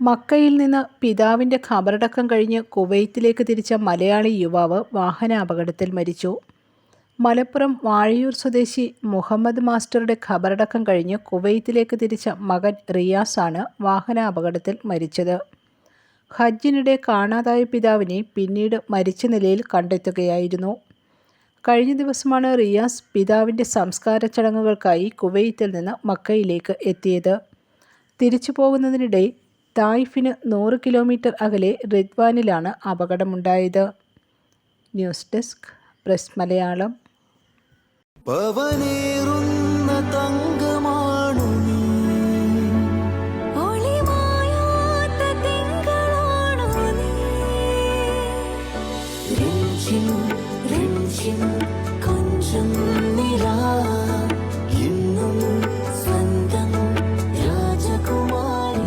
മക്കയിൽ നിന്ന് പിതാവിന്റെ ഖബറടക്കം കഴിഞ്ഞ് കുവൈത്തിലേക്ക് തിരിച്ച മലയാളി യുവാവ് വാഹനാപകടത്തിൽ മരിച്ചു. മലപ്പുറം വാഴയൂർ സ്വദേശി മുഹമ്മദ് മാസ്റ്ററുടെ ഖബറടക്കം കഴിഞ്ഞ് കുവൈത്തിലേക്ക് തിരിച്ച മകൻ റിയാസാണ് വാഹനാപകടത്തിൽ മരിച്ചത്. ഹജ്ജിനിടെ കാണാതായ പിതാവിനെ പിന്നീട് മരിച്ച നിലയിൽ കണ്ടെത്തുകയായിരുന്നു. കഴിഞ്ഞ ദിവസമാണ് റിയാസ് പിതാവിന്റെ സംസ്കാര ചടങ്ങുകൾക്കായി കുവൈത്തിൽ നിന്ന് മക്കയിലേക്ക് എത്തിയത്. തിരിച്ചുപോകുന്നതിനിടെ തായിഫിന് നൂറ് കിലോമീറ്റർ അകലെ റിദ്വാനിലാണ് അപകടമുണ്ടായത്. News desk press Malayalam. പവനേറുന്ന തങ്കമാണു നീ.